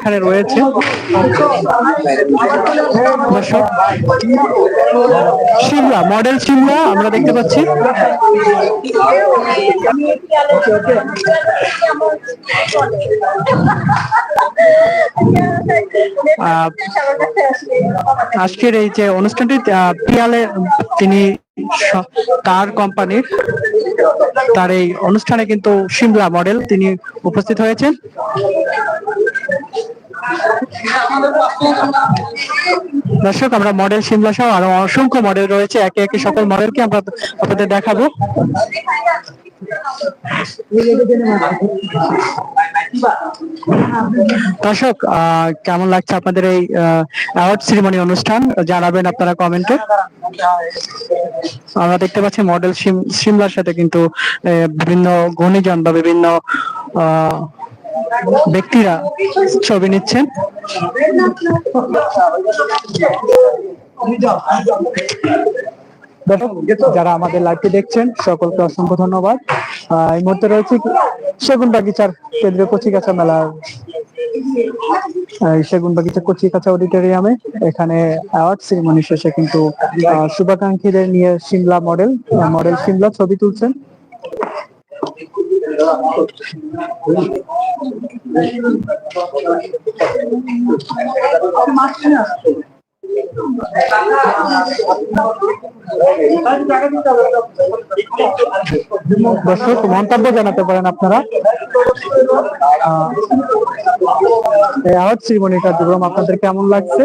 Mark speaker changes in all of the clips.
Speaker 1: এখানে রয়েছে। সিমলা মডেল সিমলা আমরা দেখতে পাচ্ছি। আজকের এই যে অনুষ্ঠানটি পিয়ালে, তিনি তার কোম্পানির তার এই অনুষ্ঠানে কিন্তু সিমলা মডেল তিনি উপস্থিত হয়েছেন। দর্শক আমরা মডেল সিমলা সহ আরও অসংখ্য মডেল রয়েছে। একে একে সকল মডেলকে আমরা আপনাদের দেখাবো। দর্শক কেমন লাগছে আপনাদের এই অ্যাওয়ার্ড সেরিমনি অনুষ্ঠান? জানাবেন আপনারা কমেন্টে আমরা দেখতে পাচ্ছি মডেল সিমলার সাথে কিন্তু বিভিন্ন ঘূর্ণিজন বা বিভিন্ন আহ, ব্যক্তিরা ছবি নিচ্ছেন। যারা আমাদের লাইভটি দেখছেন, সকলকে অসংখ্য ধন্যবাদ। এই মুহূর্তে রয়েছে সেগুন বাগিচার কেন্দ্রীয় কচিকাছা মেলার সেগুন বাগিচা কচিকাছা অডিটোরিয়ামে। এখানে অ্যাওয়ার্ড সেরিমনি শেষে কিন্তু শুভাকাঙ্ক্ষীদের নিয়ে সিমলা মডেল মডেল সিমলা ছবি তুলছেন। দর্শক মন্তব্য জানাতে পারেন আপনারা। অ্যাওয়ার্ড সেরিমনি কার্যক্রম আপনাদের কেমন লাগছে?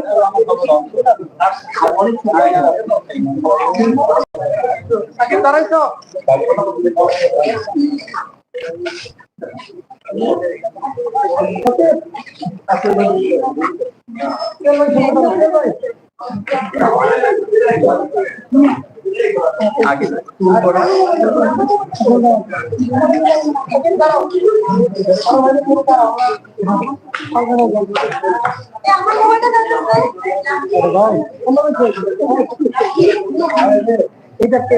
Speaker 1: আগে। শুরু করা এটা কে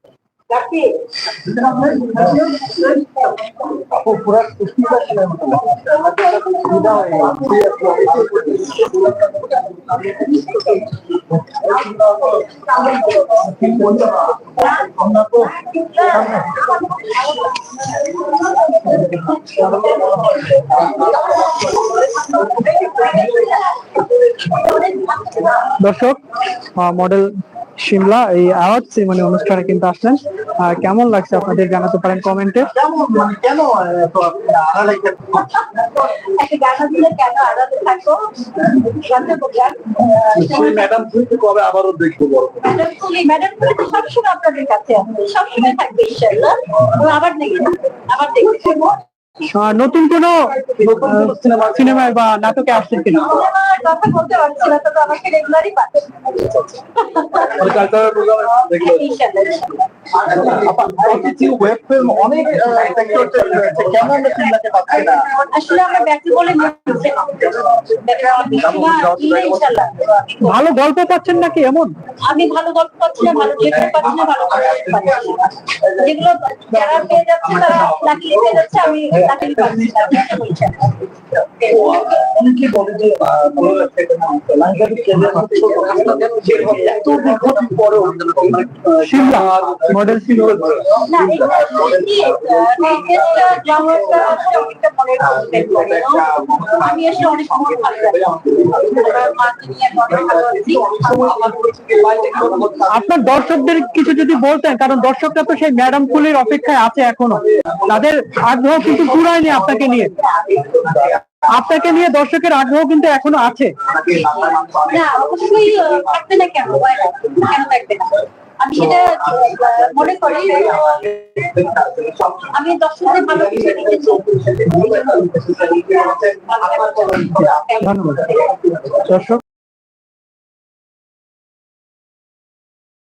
Speaker 1: দর্শক মডেল সিমলা এই অ্যাওয়ার্ড মানে অনুষ্ঠানে কিন্তু আসলেন। কেমন লাগছে আপনাদের জানাতে পারেন কমেন্টে
Speaker 2: ম্যাডাম কবে আবারও দেখব
Speaker 3: ম্যাডাম ফুলি ম্যাডাম সবসময় আপনাদের কাছে সবসময় থাকবে আবার দেখি আবার দেখি
Speaker 1: নতুন কোন সিনেমায় বা নাটকে আসছে কিনা?
Speaker 3: আসলে আমরা ব্যক্তি বলে
Speaker 1: ভালো গল্প পাচ্ছেন নাকি এমন?
Speaker 3: আমি ভালো গল্প পাচ্ছি না ভালো ডিরেক্টর পাচ্ছি না ভালো যেগুলো যারা পেয়ে যাচ্ছে তারা লাকিলি পেয়ে যাচ্ছে আমি লাকিলি পাচ্ছি
Speaker 2: অনেকে বলে যে
Speaker 1: মডেল
Speaker 3: না? আমি আসলে অনেক সময় ভালো
Speaker 1: আপনার দর্শকদের কিছু যদি বলতেন, কারণ দর্শকরা তো সেই ম্যাডাম ফুলের অপেক্ষায় আছে এখনও। তাদের আগ্রহ কিন্তু পুরায়নি আপনাকে নিয়ে। আপনাকে নিয়ে দর্শকের আগ্রহ কিন্তু এখনও আছে।
Speaker 3: না অবশ্যই থাকবে না কেন? না। কেন থাকবে না? আমি সেটা মনে করি আমি দর্শকদের ভালো কিছু
Speaker 1: ধন্যবাদ। দর্শক